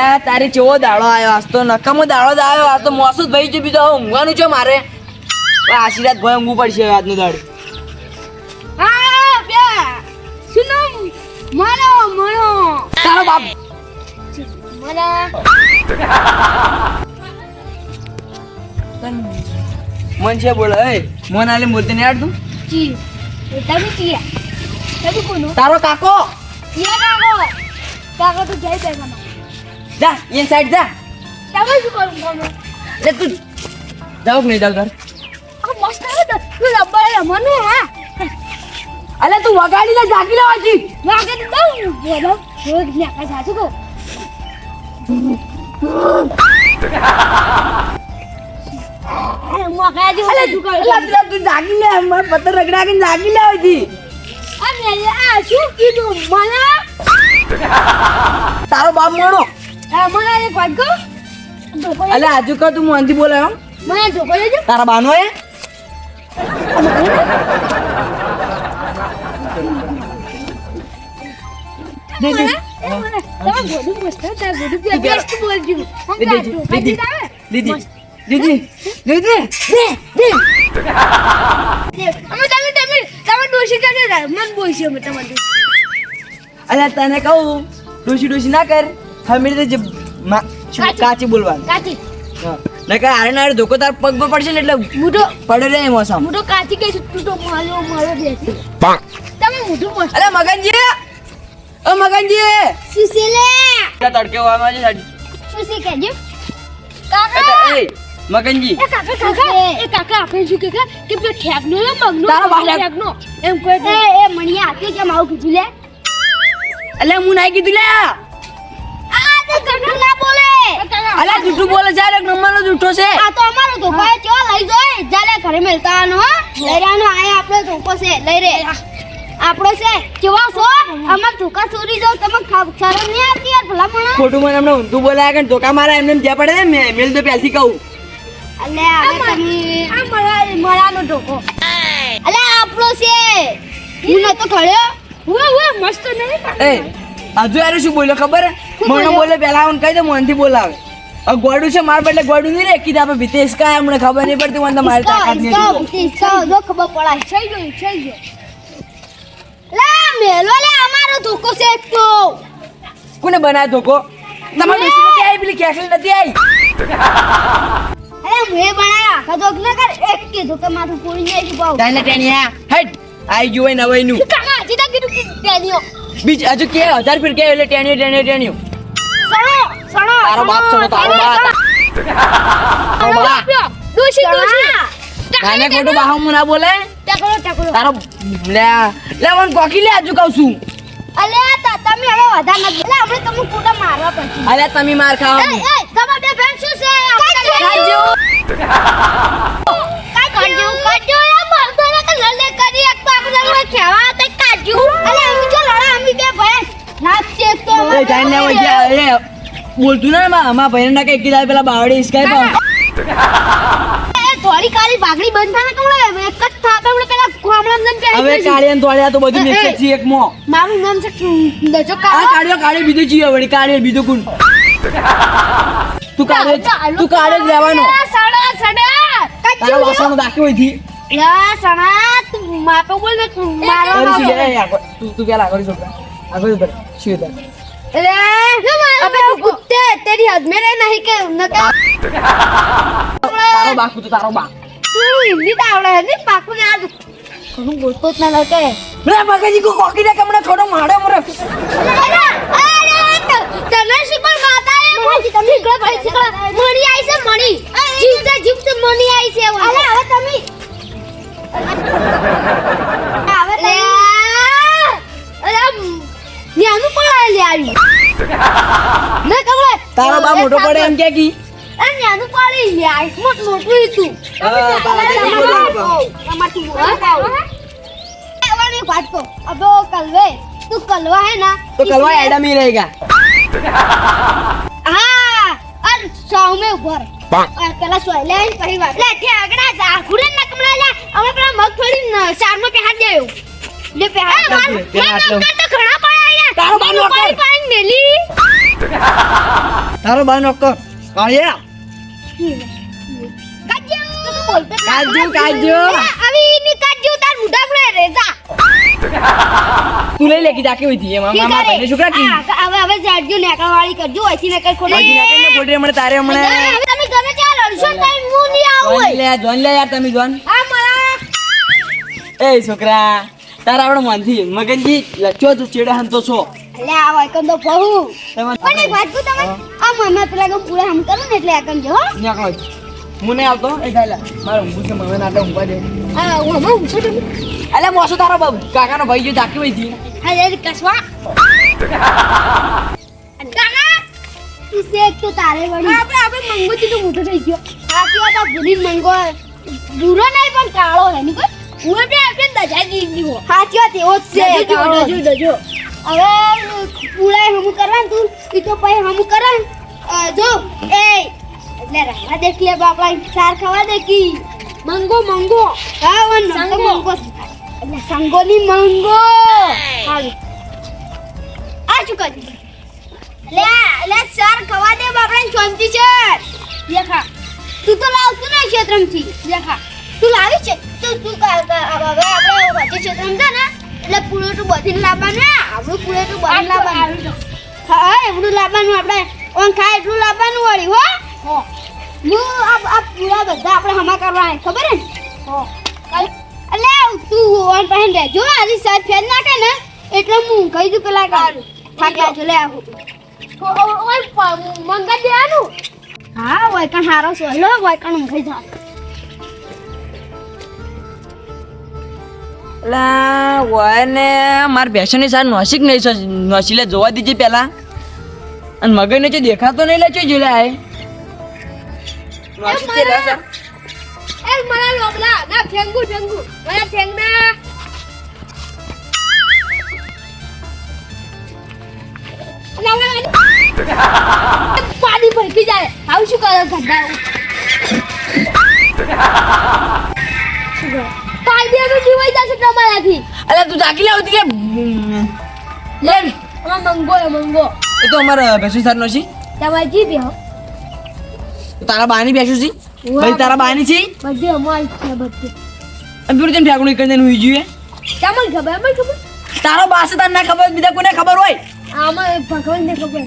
અલ્યા તારે ચેવો દાડો આવ્યો આજ તો નકામો દાડો આવ્યો આજ તો મોસુદ ભાઈ જો બીજો હવે ઊંઘવાનું છે મારે. આશીર્વાદ ભાઈ ઊંઘવું પડશે આજનો દાડો. તારો બાપ. મન છે બોલે એ મોન આલે બોલતે નહીં આવડતું જી. તમે ચિયા તમે કોનો? તારો કાકો. ચિયા કાકો કાકો તો બેઠા જા એ સાઈડ જા. તમે શું કરું કોનો લે તું જાવ કે નહીં જાવ ઘર આ મસ્ત આવે તો રબર રમવાનું હા. અલે તું વગાડી લે જાગી લે હજી વાગે દઉં બોલો રોજ નાકા સાચું કહું. અરે મકા જો અલે તું જાગી લે માર પત્તર રગડા કે જાગી લે હજી અરે આ શું કીધું? મને? તારો બાપ મોણો આ મને એક વાત કહું અલે આજુ કા તું મોનથી બોલે મને ધોકો લેજો તારા બાનો એ? અમે તને કહું ડોશી ડોશી ના કર. હમી રીતે કાચી. બોલવાનું. કાચી. હા. નકર આરે નારે ધોકો તાર પગ પર પડશે ને એટલે મુઢો પડે રે મોસમ મુઢો કાચી કઈ તું તો મારો મારો બેસી તમે મુઢો મસ્ત. અરે મગનજી! ઓ મગનજી! સુશીલે! તડકે વાળવા છે? સાડી સુશી કહેજો. કાકા! એ મગનજી. એ કાકા કાકા! એ કાકા આપણે શું કે કે? પેલો ઠેકનો ને મગનો? તારો. ઠેકનો એમ કોઈ એ એ મણિયા હાથે કેમ આવું કીધું લે? અલે હું નાઈ કીધું લે તો અલે જૂઠું બોલે છે એક નંબરનો જૂઠો છે. આ તો અમારો ધોકો એ ચો લઈ જોય. જાલે ઘરે મેલતા હો. લઈ રાનો આયા આપણો ધોકો છે. લઈ રે. આપણો છે. કેવા છો? અમાર ધોકા ચોરી જાવ તમે શરમ નહીં આવતી યાર ભલા મણા ખોટું મને હમણાં ઊંધું બોલાયા કે ધોકા મારા એમને જ્યાં પડે ને મેં મેલ તો પહેલથી કહું. અલે હવે તમે આ મરા મરાનો ધોકો. અલે આપણો છે. હું નતો ખળ્યો હુએ હું મસ્ત નહીં એ હજુ યાર શું બોલ્યો ખબર? મને? બોલે પેલા આવું કહી દે મોનથી બોલાવે. ગોડું છે માર બદલે ગોડું નહીં રે કીધા આપણે ભીતેશ કા અમને ખબર નહીં પડતી મને તો મારી તાકાત નહીં. જો ખબર પડાય. થઈ ગયું થઈ ગયું. લે મેલો લે અમારો ધોકો છે તો. કોને બનાવ્યો ધોકો? તમારી ડોશી નથી આવી પેલી કેસલ નથી આવી? અરે મેં બનાયા આખા ધોક ન કર એક કે ધોકે માથું પૂરી નહીં આવી પાઉં ટેનિયા. હટ હેટ આઈ જોઈ નવાઈનું. કાકા હજી તક કીધું કે તેનીઓ બીજ હજુ કે હજાર ફીટ કે એટલે ટેણ્યું ટેણ્યું ટેણ્યું. સણો સણો તારો બાપ સણો, તારો બાપ. તારો બાપ. દોશી દોશી કાને ખોટું બાહુ ના બોલે? ટકરો ટકરો તારો લે લે વન કોકી લે આજુ કહું છું. અલે તા તમે હવે વધારે નથી. એટલે આપણે તમને કુટા મારવા પડશે. અલે તમે માર એ એ તમે બે ફ્રેન્ડ શું છે? કાજુ. કાજુ કાજુ એ મળતો ને કે લલે કરી એક તો આપણે ખેવા. એ જાઈને લેવા ગયા. એ બોલતું ના માં અમારા ભાઈને ના કઈ કીધા પેલા બાવડી ઇસકાઈ પણ એ થોડી કાળી બાગડી બંધ થાને કમળે એક જ થાપે આપણે પેલા કોમળા જન હવે પહેરી કાળિયા ને તોળિયા તો બધું મિક્સ છે એક મો મારું નામ છે દજો આ કાળિયો કાળિયો બીજું જીવે વળી. કાળિયો બીજું કોણ? તું કાળે તું કાળે જ રહેવાનો. સડા સડા. તારા વાસણો બાકી હોયથી લા સણા તું માપે બોલ ને મારો. તું તું પેલા આગળ છોકરા આગળ ઉભર શું ઉધર લે અબે તું કુત્તે તેરી હદ में रह नहीं के न का તારો બાકુ તો તારો બા તું હિન્દી તો આવડે હે ને પાકું ને આજ ઘણું બોલતો જ ના લગે રે બગાજી કો કોકી દે કમણે થોડો માડે મરે અરે અરે તને શીખર માતા એ મોજી તમે શીખર ભાઈ શીખર મણી આઈ છે મણી જીવતા મોટો પડે એમ કે કી? તું કલવા હે ના તો કલવા એડા મી રહેગા અર ઉપર આ પેલા સોયલે પછી વાત. લે તે આગડા જાખુરે ન કમલા લે અમે પેલા મગફળી ચારમાં પહેર દેયો લે પહેર પહેર દે, પહેર આટલો. તો ઘણા પડ્યા તારો બાનો પાણી પાણી મેલી તારો બા નોકર કાળિયા. કાજુ તું તો ના. કાજુ, આવી ની કાજુ તાર મુઢા પડે રેજા તું લઈ લે કે જાકે હોયથી એમાં મામા ભાઈને છોકરા કી? હવે હવે જાડજો નેકળ વાળી કરજો અહીંથી નેકળ ખોલે બાકી નેકળ ખોટી હમણાં તારે હમણે હવે તમે ગમે ત્યાં લડશો ને તારે હું નહીં આવું લે જોન લે યાર તમે જોન. હા મારા. એ છોકરા તારા આપણે મનથી. મગનજી લચ્યો તું ચેડે હંતો છો? એટલે આ વાયકન તો બહુ. પણ એક વાત કહું તમે આ મામા પેલા કે પૂરા હમ કરું ને એટલે એકમ જો હું. નહીં આવતો એ ગાયલા મારો ઊંઘું છે મને આટલે ઊંઘવા દે. હા હું હમણાં ઊંઘો છું એટલે મોસો તારો બાબુ કાકાનો ભાઈ જો જાકી હોયથી હા એ કસવા. કાકા શેક તો તારે વળી. આપણે આપણે મંગો તો મોટો થઈ ગયો. આ કેવા તો ભૂલી મંગો બુરો નહીં પણ કાળો હે ની કોઈ. હું આપણે આપણે દજા દીધી હો. હા કેવા તેવો જ છે કાળો. દજો દજો હવે પૂળાય હમું કરવા તું ઈ તો પછી હમું કરે ને. જો એ એટલે રાવા દેખ લે બાપા સાર ખાવા દે કી મંગો મંગો હા વન મંગો મંગો એટલે સંગોની મંગો હારું આ શું કરી લે લે સાર ખાવા દે બાપડા શાંતિ છે દેખા તું તો લાવતું નહીં ક્ષેત્રમથી દેખા તું લાવી છે તું તું આપણે વચ્ચે ક્ષેત્રમ છે ને એટલે પૂરેટું બધીને લાવવાનું. આપણું પૂરેટું બધીને લાવવાનું. હા એવડું લાવવાનું આપણે. ઓન ખાય એટલું લાવવાનું વળી હો. હું. આ આ પૂરા બધા આપણે હમા કરવાના ખબર હે? ને એટલે તું ઓન પહેન જો આની સાત ફેર નાખે ને એટલે હું કહી દઉં પેલા કાઢું થાક્યા છો લે આવું. મંગા દેવાનું? હા વૈકણ હારો સોલો કણ ઊંઘી જા અલા હોય ને માર ભેંસોની સાર નસીક નહીં છે નોસી લે જોવા દીજે પેલા. અને મગજને જે દેખાતો નહીં લે છે જોઈ લે આય. નોસી લે સર. એ મારા લોબલા ના ઠેંગુ ઠેંગુ. મારા ઠેંગના. પાણી ભરકી જાય. આવું શું કરે? ગંદા કાયદેનું જીવાઈ જશે તમારાથી અલા તું જાકી લે આવતી લે આમાં મંગો મંગો એ તો અમારા સર નો છે તમારે જી બેહો તારા બાની ભેંસો છે ભાઈ તારા બાની છે બધી અમારી છે બધી અને પેલું તેમ ઠાકુર કરીને હું જોઈએ તમને ખબર અમને ખબર તારો બાસે તાર ના ખબર બીજા કોને ખબર હોય આમાં ભગવાનને ખબર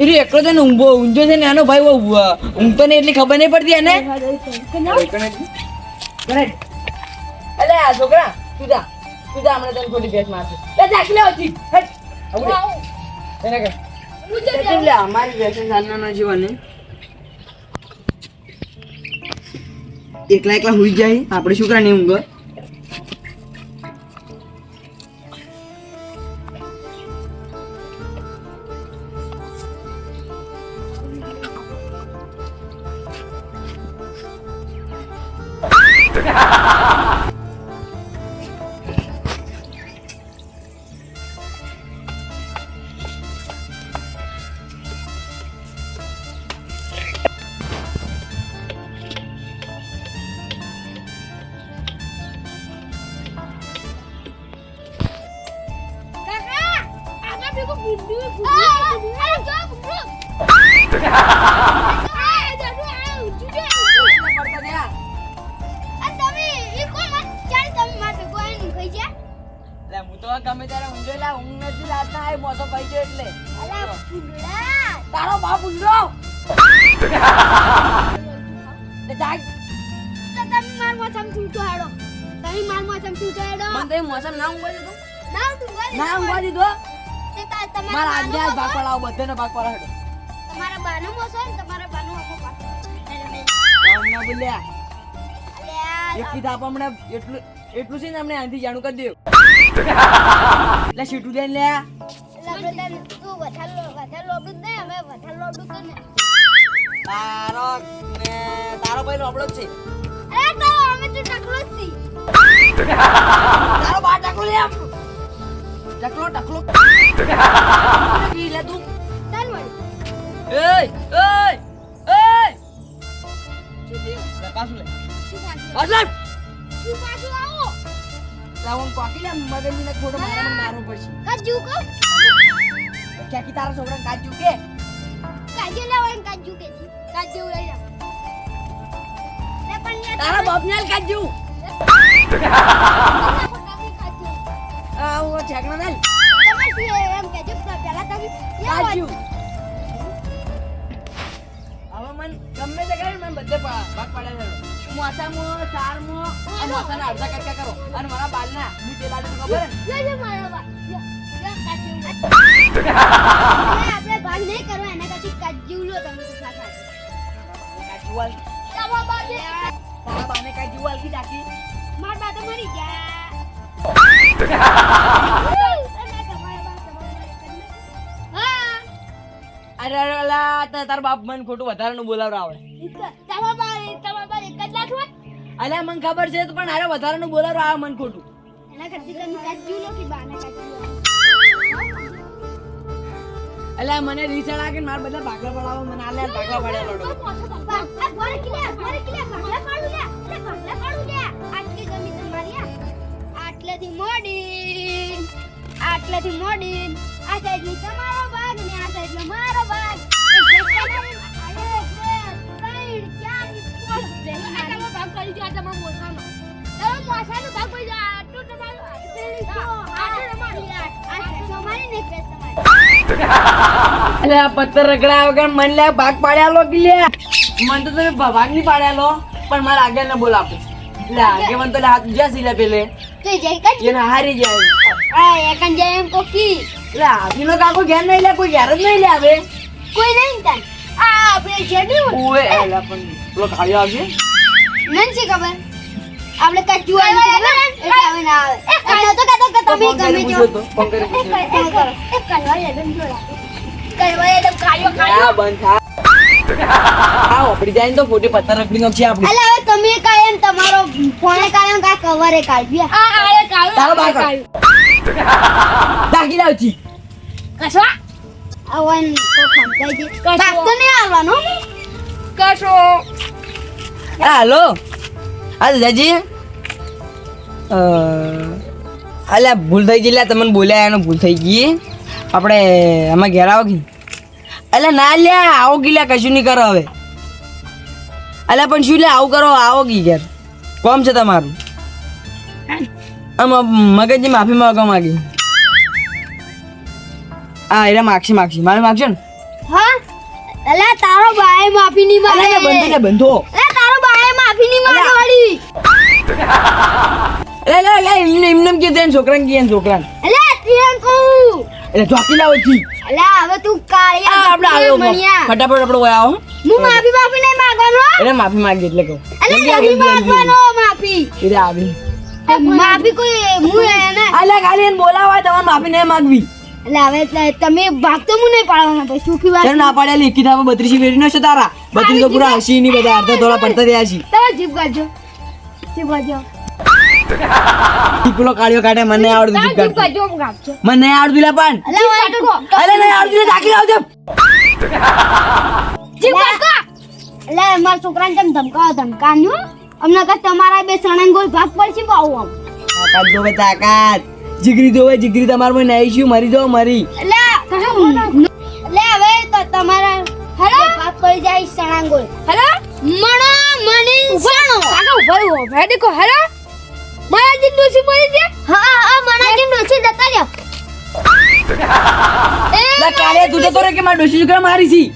એ એકલો છે ને ઊંઘો ઊંઝો છે ને એનો ભાઈ ઊંઘતો ને એટલી ખબર નહીં પડતી એને અલે આ છોકરા તું જા. તું જા હમણાં તને ખોટી ભેટ મારશે. લે જાકી લે ઓછી હટ આવું એને કે એટલે લે અમારી ભેટ સાંજના જીવન એકલા એકલા હુઈ જાય. આપણે છોકરા નહીં ઊંઘ. કાકા ગમે ત્યારે ઊંઘો એટલે ઊંઘ નથી લાગતા આ મોસો ભાઈ ગયો એટલે. અલા તારો બાપ ઊંઘો લે જાગ. તો તમે માર મોસમ છૂટો હેડો તમે માર મોસમ છૂટો હેડો મને તો મોસમ ના ઊંઘવા દીધો. ના તું ગા ના ઊંઘવા દીધો તે તમારા મારા આજ્ઞા ભાગ પડાવ પડાવો બધાને ભાગ પડાવો તમારા બાનો મોસો ને તમારા બાનો આખો હમણાં બોલ્યા. એક કીધા આપ હમણાં એટલું એટલું છે ને હમણાં આનાથી જાણું કરી દેવ એટલે સીટું લઈને લે. તારો તારો ભાઈ રોબડો જ છે. તારો બા ટકલો લે ટકલો ટકલો. લે તું. એય એય એય લે પાછું લે શું પાછું? પાછું શું પાછું આવો? લાવણ પાકી લે મગજને થોડો મારા મારવો પડશે કાજુ તારા છોકરાને કે કાજુ કાજુ કે. કાજુ લઈ તારા બાપને તમારા કાજુ. આ હું ઠેકણો ના તમે એમ કેજો પેલા તમે હવે મન ગમે તે કરે મને બધે ભાગ પાડે છે મોસામાં સારમાં મોસાના અડધા કટકા કરો અને મારા બાલના હું તે લાડુ ખબર ને? લે લે મારો બા. લે, લે કાજુ. આપણે ભાગ નહીં કરવો એના કરતી કાજુ લો તમે તો સાચા. કાચું વાલ તારા બાને કાચું વાલ કી ડાકી માર બા તો મરી ગયા અરે અરે અલા તાર બાપ મને ખોટું વધારાનું બોલાવડાવે તમારા બા તમારા બા એક જ લાખ હોય અલ્યા મને ખબર છે પણ અરે વધારાનું બોલાવડાવે મને ખોટું એના કરતી તમે કાજુ લો કે કાજુ અલ્યા મને રીસાડા કે મારા બધા ભાગલા પડાવો મને આલે ભાગલા પડ્યા લોડો આ ઘોડે કિલ્લા ઘોડે ભાગલા પાડું લે લે ભાગલા પાડું લે આટલી જમીન તમારી આટલેથી મોડી આટલેથી મોડી આ સાઈડની તમારો ભાગ ને આ સાઈડ નો મારો ભાગ ને પથ્થર રગડા વગર મન લે ભાગ પાડ્યા લો કે લે મને તો તમે ભાગ નહીં પાડ્યા લો પણ મારા આગળ ને બોલ આપો લે આગે મને તો હાથ જ્યાં લે પેલે હારી જાય. આ એકન જાય એમ કોકી. લે હાથીનો કાકો ઘેર નહીં લે કોઈ ઘેર જ નહીં લે આવે. કોઈ નહીં તન. આ આપણે જેડી ઓએ અલ્યા પણ પેલો ખાયો આવશે મન છે ખબર? આપણે કચુ આવી એટલે આવે ના આવે. એટલે તો કહેતો કે તમે ફોન ગમે જો. તો ફોન કરી પૂછ્યો એક કનવા લેડમ જોડા કનવા લેડમ ખાયો આ બંધ થા. આ જાય તો ખોટી પથ્થર રગડી નાખશે આપણી. અલે હવે તમે કાયમ તમારો ફોને કાયમ કા કવરે કાઢી આ આએ તારો બાર કાઢ. દાખી લાવ છી કસવા આવન કો ખંતાઈ જી બાપ તો નહીં આવવાનો હા હલો હા દાદાજી અ, અલ્યા ભૂલ થઈ ગઈ લ્યા તમને બોલ્યા એનો ભૂલ થઈ ગઈ આપણે આમાં ઘેર આવો કે અલ્યા ના લ્યા આવો કી લ્યા કશું નહીં કરો હવે અલ્યા પણ શું લે આવું કરો આવો કી ઘેર કોમ છે તમારું મગજની માફી માંગવા માંગી. હા એટલે માગશી માગશી. મારે માગશો ને? હા? અલે તારો ભાઈ માફી અલ્યા માંગે. બંધો ને બંધો અલે તારો ભાઈ માફી નહીં માંગે. વાળી. છોકરાને છોકરાને. અલે તીરન કહું. એટલે ચોકી લાવો છી અલે હવે તું કાળિયા આપણે આવ્યો ફટાફટ આપણે ઓય હું. માફી માફી નહીં માંગવાનો? માફી માંગી એટલે કહું. અલે માંગવાનો માફી. આવી. માફી કોઈ હું એને. અલ્યા ખાલી એને બોલાવાય તમારે માફી નહીં માંગવી. એટલે હવે તમે ભાગ તો હું નહીં પાડવાનો ભાઈ સુખી વાત. ના પાડ્યા લેખી થામાં બત્રીસી વેરી નો છે તારા બત્રીસ તો પૂરા હસી ની બધા અડધા થોડા પડતા થયા છે. તમે જીભ કાઢજો જીપ કાઢજો ટીપલો કાઢ્યો કાઢે મને આવડતું જીભ કાઢજો હું કાઢજો મને નહીં આવડતું લે પણ. અરે નહીં આવડતું લે દાખી લાવજો કાઢો. એટલે મારા છોકરાને તેમ ધમકાવો ધમકાવ્યું અમને કે તમારા બે સણંગોલ ભાગ પડશે બહુ આમ. તાકાત જોવે તાકાત. જીગરી જોવે જીગરી તમારે કોઈ નહીં છું મરી દો મરી. એટલે લે હવે તો તમારા હેલો. ભાગ પડી જાય સણંગોલ હેલો. મણો મની સણો કાકા ઊભો ઊભા દેખો હેલો. મણાજી ડોસી મરી છે? હા હા મણાજી ડોસી જતા લ્યો લે કાલે તું રે કે મારા છોકરા મારી છી?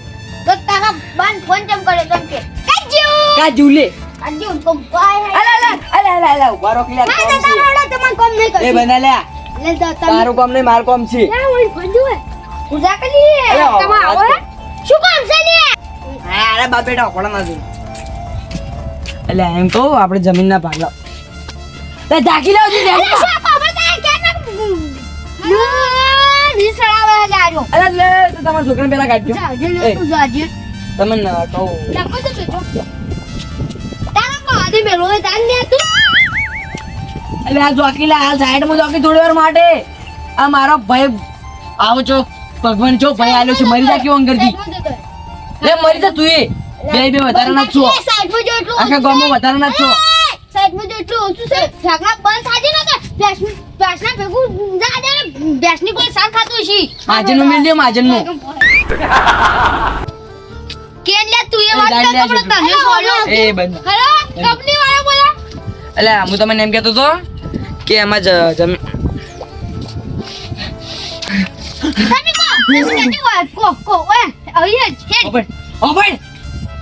તો તારા બાન ફોન ચમ કરે તમ કે? કાજુ. ઝૂલે કાજુ તો બાય અલે અલે અલે અલે અલે ઊભા રહો કે યાર, ના કોમ ના છે? કોમ નહીં એ કરશે લે. લે તારું કામ નહીં મારું કામ છે. ના ઓય બંધુ હે. પૂજા કરી અરે, આવો શું કામ છે લે? હા અરે બાપ બેટા ઓકળા નથી એટલે એમ કહું આપણે લાવજો અરે કે ના નિસળાવે લાજો અરે લે તો તમારા છોકરાને પેલા કાઢજો. જાજે એ. લે તું જાજે તમને કહું. લખો તો બેઠો તારા પાડે મેલો હે તાન તું. એટલે આ જોકી આ સાઈડ સાઈડમાં જોકી થોડી વાર માટે. આ મારો ભાઈ આવો છો. ભગવાન છો ભાઈ આલ્યો છે મરી જા કેવો અંગરજી લે મરી જા તું એ. બે બે વધારે ના છો. સાઈડમાં જો એટલું આખા ગામમાં વધારે ના છો. સાઈડમાં જો એટલું ઓછું છે. ફેંકના બંધ થાજે ના કે? ફ્લેશ ફ્લેશ ના ભેગું જા દે ને. ભેંસની કોઈ સાર ખાતું છે માજનનું મિલ્યો દે તું એ બંધ. કંપની વાળા બોલા. હું તમને એમ કહેતો તો કે એમાં જ- જમીન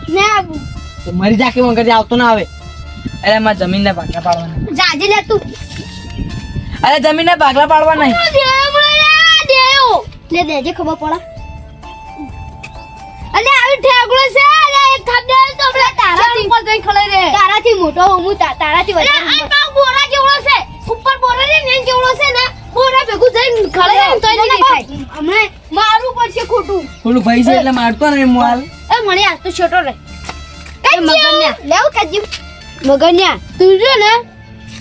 ને મરી જા કે વગર આવતો ના આવે. અરે એમાં જમીનના ભાગલા પાડવાના. જાજે લે તું. અરે જમીનના ભાગલા પાડવા નહીં લે દેજે ખબર પડે. અલે આવી ઠેગડો છે. અલે એક તો આપણે તારાથી ઉપર જઈ ખળે રે. તારાથી મોટો હું તારાથી વધારે આ પાક બોરા જેવડો છે. ઉપર બોરા રે ને જેવડો છે ને બોરા ભેગું જઈને ખળે રે તો નહીં દેખાય. હમણે મારું પડશે ખોટું. થોડું ભાઈ છે એટલે મારતો નહીં હું એ મને આ તો છોટો રે. મગન્યા. લેવ કાજી મગન્યા તું જો ને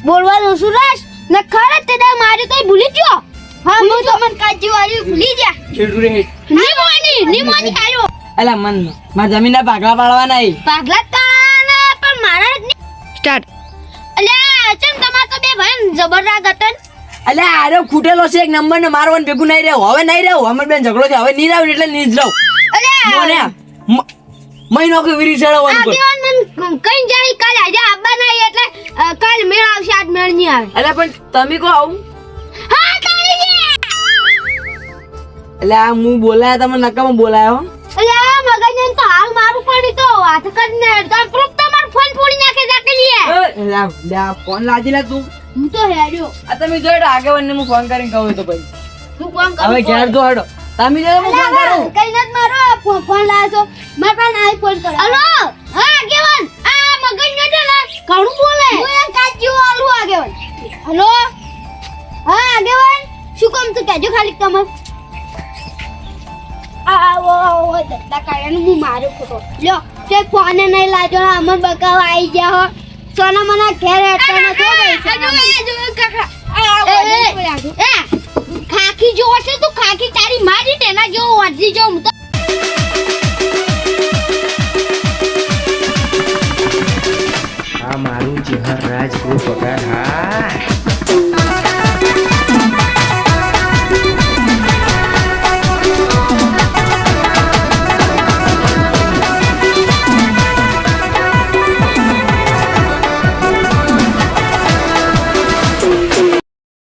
બોલવાનું સુરાશ ને ખરે તે દા મારી કઈ ભૂલી ગયો. હા હું તો મન કાજી વાળી ભૂલી જા નહીં રે. ની મોની ની મોની આયો. એટલે મન મારા જમીનના ભાગલા પાડવા નહીં પાગલા કાના પણ મારા જ સ્ટાર્ટ. અલે ચમ તમાર તો બે ભાઈ જબર રાગ હતન અલે આરે ખૂટેલો છે એક નંબર ને મારવાનું ભેગું નહીં રહ્યો હવે નહીં રહ્યો અમર બેન ઝઘડો છે. હવે નહીં રહ્યો એટલે નહીં જ રહું. અલે મોને મહિનો કે વીરી કોઈ આગેવાન મન કઈ જાય કાલ આજે આબા નહીં એટલે કાલ મેળ આવશે આજ મેળ નહીં આવે. અલે પણ તમે કહો આવું. હા કાળી એટલે આ હું બોલાયા તમે નકામાં બોલાયો આ તો હાલ મારું પડી તો હાથ કરીને તો પ્રૂફ તમારો ફોન ફોડી નાખે જાકે લીએ ફોન લાજી લે તું. હું તો હેડ્યો. આ તમે જો હું ફોન કરીને કહું તો પછી. હું કોણ કરું હવે ઘેર જો હડો. તમે જો હું ફોન કરું. કઈ નથી મારો ફોન લાવ્યો છો. મારા પાસે કરો હલો હા આગેવાન. આ મગજ ને ઘણું બોલે. હું કાચી આગેવાન. હલો? હા આગેવાન? શું કામ તો કહેજો ખાલી તમે આ આવો આવો દત્તા કાયાનું હું મારું ખોટો. લ્યો તે ફોને નહીં લાજો અમર બકાવા આવી ગયા હો સોના મના. ઘેર એ ખાખી જોવો છે તું ખાખી તારી મારી તેના જેવો વાંચી જો હું તો.